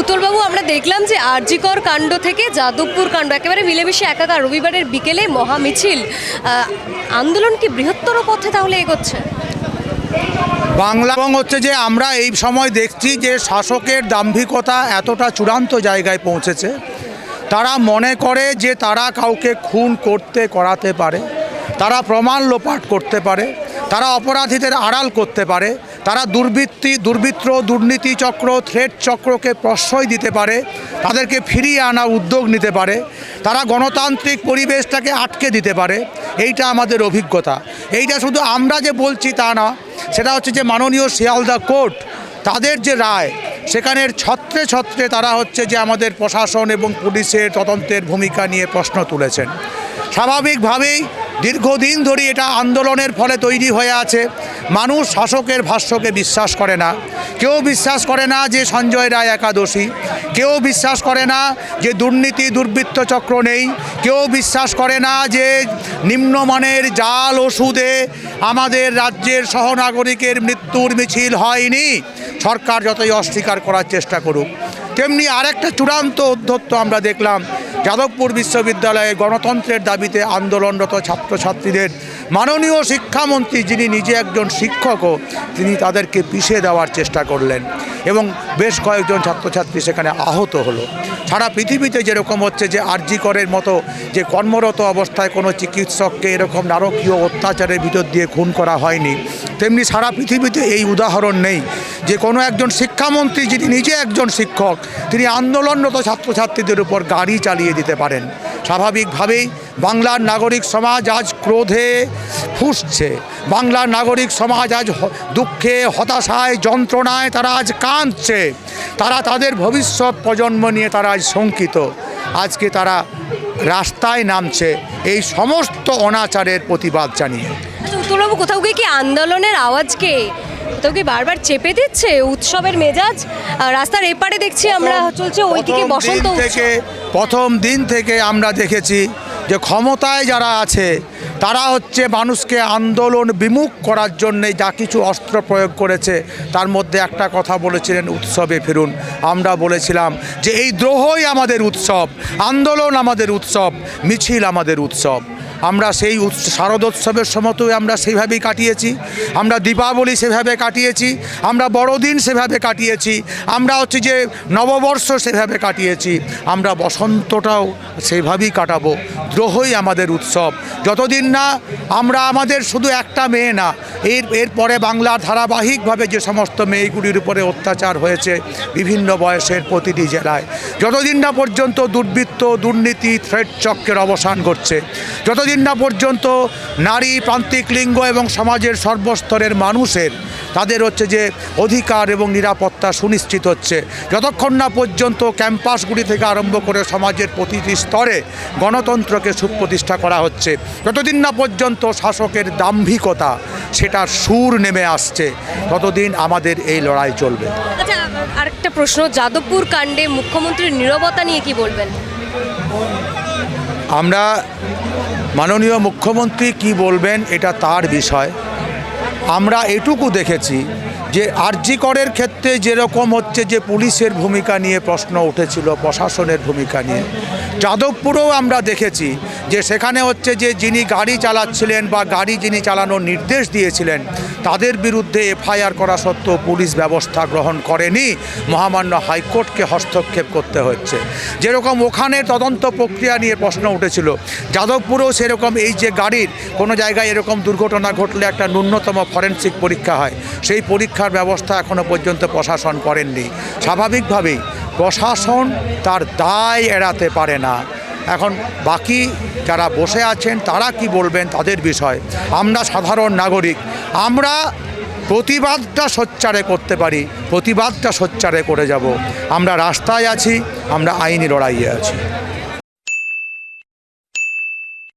উত্তরবাবু, আমরা দেখলাম যে আরজিকর কাণ্ড থেকে যাদবপুর কাণ্ড, একেবারে মিলেমিশে একাকার রবিবারের বিকেলে মহা মিছিল আন্দোলন কি বৃহত্তর পথে তাহলে এগোচ্ছে? বাংলা এবং হচ্ছে যে আমরা এই সময় দেখছি যে শাসকের দাম্ভিকতা এতটা চূড়ান্ত জায়গায় পৌঁছেছে। তারা মনে করে যে তারা কাউকে খুন করতে, করাতে পারে। তারা প্রমাণ লোপাট করতে পারে। তারা অপরাধীদের আড়াল করতে পারে। তারা দুর্বৃত্তি দুর্বৃত্ত দুর্নীতি চক্র থ্রেট চক্রকে প্রশ্রয় দিতে পারে, তাদেরকে ফিরিয়ে আনার উদ্যোগ নিতে পারে, তারা গণতান্ত্রিক পরিবেশটাকে আটকে দিতে পারে, এইটা আমাদের অভিজ্ঞতা। এইটা শুধু আমরা যে বলছি তা না, সেটা হচ্ছে যে মাননীয় শিয়ালদা কোর্ট, তাদের যে রায়, সেখানের ছত্রে ছত্রে তারা হচ্ছে যে আমাদের প্রশাসন এবং পুলিশের তদন্তের ভূমিকা নিয়ে প্রশ্ন তুলেছেন। স্বাভাবিকভাবেই দীর্ঘদিন ধরে এটা আন্দোলনের ফলে তৈরি হয়ে আছে। মানুষ শাসকের ভাষ্যকে বিশ্বাস করে না। কেউ বিশ্বাস করে না যে সঞ্জয় রায় একাদশী। কেউ বিশ্বাস করে না যে দুর্নীতি, দুর্বৃত্ত চক্র নেই। কেউ বিশ্বাস করে না যে নিম্নমানের জাল ওষুধে আমাদের রাজ্যের সহনাগরিকের মৃত্যুর মিছিল হয়নি। সরকার যতই অস্বীকার করার চেষ্টা করুক। তেমনি আরেকটা চূড়ান্ত অধ্যত্ত আমরা দেখলাম যাদবপুর বিশ্ববিদ্যালয়ে গণতন্ত্রের দাবিতে আন্দোলনরত ছাত্রছাত্রীদের মাননীয় শিক্ষামন্ত্রী যিনি নিজে একজন শিক্ষকও, তিনি তাদেরকে পিষে দেওয়ার চেষ্টা করলেন। এবং বেশ কয়েকজন ছাত্রছাত্রী সেখানে আহত হলো। সারা পৃথিবীতে যেরকম হচ্ছে যে আরজি করের মতো যে কর্মরত অবস্থায় কোনো চিকিৎসককে এরকম নারকীয় অত্যাচারের ভিতর দিয়ে খুন করা হয়নি, তেমনি সারা পৃথিবীতে এই উদাহরণ নেই যে কোনো একজন শিক্ষামন্ত্রী, যিনি নিজে একজন শিক্ষক, তিনি আন্দোলনরত ছাত্রছাত্রীদের উপর গাড়ি চালিয়ে দিতে পারেন। স্বাভাবিকভাবেই বাংলার নাগরিক সমাজ আজ ক্রোধে ফুসছে। বাংলার নাগরিক সমাজ আজ দুঃখে হতাশায় যন্ত্রণায় তারা আজ কাঁদছে। তারা তাদের ভবিষ্যৎ প্রজন্ম নিয়ে তারা আজ শঙ্কিত। আজকে তারা রাস্তায় নামছে। এই সমস্ত অনাচারের প্রতিবাদ জানিয়ে। আচ্ছা, কোথাও গিয়ে কি আন্দোলনের আওয়াজকে কোথাও কি বারবার চেপে দিচ্ছে উৎসবের মেজাজ? রাস্তার এপারে দেখছি আমরা চলছে ওইদিকে বসন্ত থেকে প্রথম দিন থেকে আমরা দেখেছি যে ক্ষমতায় যারা আছে তারা হচ্ছে মানুষকে আন্দোলন বিমুখ করার জন্যে যা কিছু অস্ত্র প্রয়োগ করেছে তার মধ্যে একটা কথা বলেছিলেন উৎসবে ফিরুন। আমরা বলেছিলাম যে এই দ্রোহই আমাদের উৎসব আন্দোলন আমাদের উৎসব মিছিল আমাদের উৎসব। আমরা সেই শারদোৎসবের সময়তেও আমরা সেইভাবেই কাটিয়েছি। আমরা দীপাবলি সেভাবে কাটিয়েছি। আমরা বড়দিন সেভাবে কাটিয়েছি। আমরা হচ্ছে যে নববর্ষ সেভাবে কাটিয়েছি। আমরা বসন্তটাও সেভাবেই কাটাবো। দ্রোহই আমাদের উৎসব। যতদিন না আমরা আমাদের শুধু একটা মেয়ে না, এর এরপরে বাংলার ধারাবাহিকভাবে যে সমস্ত মেয়েগুলির উপরে অত্যাচার হয়েছে বিভিন্ন বয়সের প্রতিটি জেলায় যতদিন না পর্যন্ত দুর্বৃত্ত, দুর্নীতি থ্রেড চক্রের অবসান ঘটছে, যতদিন না পর্যন্ত নারী, প্রান্তিক লিঙ্গ এবং সমাজের সর্বস্তরের মানুষের, তাদের হচ্ছে যে অধিকার এবং নিরাপত্তা সুনিশ্চিত হচ্ছে। যতক্ষণ না পর্যন্ত ক্যাম্পাসগুলি থেকে আরম্ভ করে সমাজের প্রতিটি স্তরে গণতন্ত্রকে সুপ্রতিষ্ঠা করা হচ্ছে, যতদিন না পর্যন্ত শাসকের দাম্ভিকতা সেটার সুর নেমে আসছে, ততদিন আমাদের এই লড়াই চলবে। আরেকটা প্রশ্ন, যাদবপুর কাণ্ডে মুখ্যমন্ত্রীর নিরবতা নিয়ে কি বলবেন? আমরা মাননীয় মুখ্যমন্ত্রী কি বলবেন এটা তার বিষয়। আমরা এটুকু দেখেছি যে আরজি করের ক্ষেত্রে যেরকম হচ্ছে যে পুলিশের ভূমিকা নিয়ে প্রশ্ন উঠেছিল, প্রশাসনের ভূমিকা নিয়ে। যাদবপুরেও আমরা দেখেছি যে সেখানে হচ্ছে যে যিনি গাড়ি চালাচ্ছিলেন বা গাড়ি যিনি চালানোর নির্দেশ দিয়েছিলেন, তাদের বিরুদ্ধে এফআইআর করা সত্ত্বেও পুলিশ ব্যবস্থা গ্রহণ করেনি। মহামান্য হাইকোর্টকে হস্তক্ষেপ করতে হচ্ছে। যেরকম ওখানে তদন্ত প্রক্রিয়া নিয়ে প্রশ্ন উঠেছিল, যাদবপুরেও সেরকম এই যে গাড়ির কোনো জায়গায় এরকম দুর্ঘটনা ঘটলে একটা ন্যূনতম ফরেনসিক পরীক্ষা হয়, সেই পরীক্ষার ব্যবস্থা এখনও পর্যন্ত প্রশাসন করেননি। স্বাভাবিকভাবেই প্রশাসন তার দায় এড়াতে পারে না। এখন বাকি যারা বসে আছেন, তারা কি বলবেন তাদের বিষয়। আমরা সাধারণ নাগরিক, আমরা প্রতিবাদটা সোচ্চারে করতে পারি, প্রতিবাদটা সোচ্চারে করে যাব। আমরা রাস্তায় আছি, আমরা আইনি লড়াইয়ে আছি।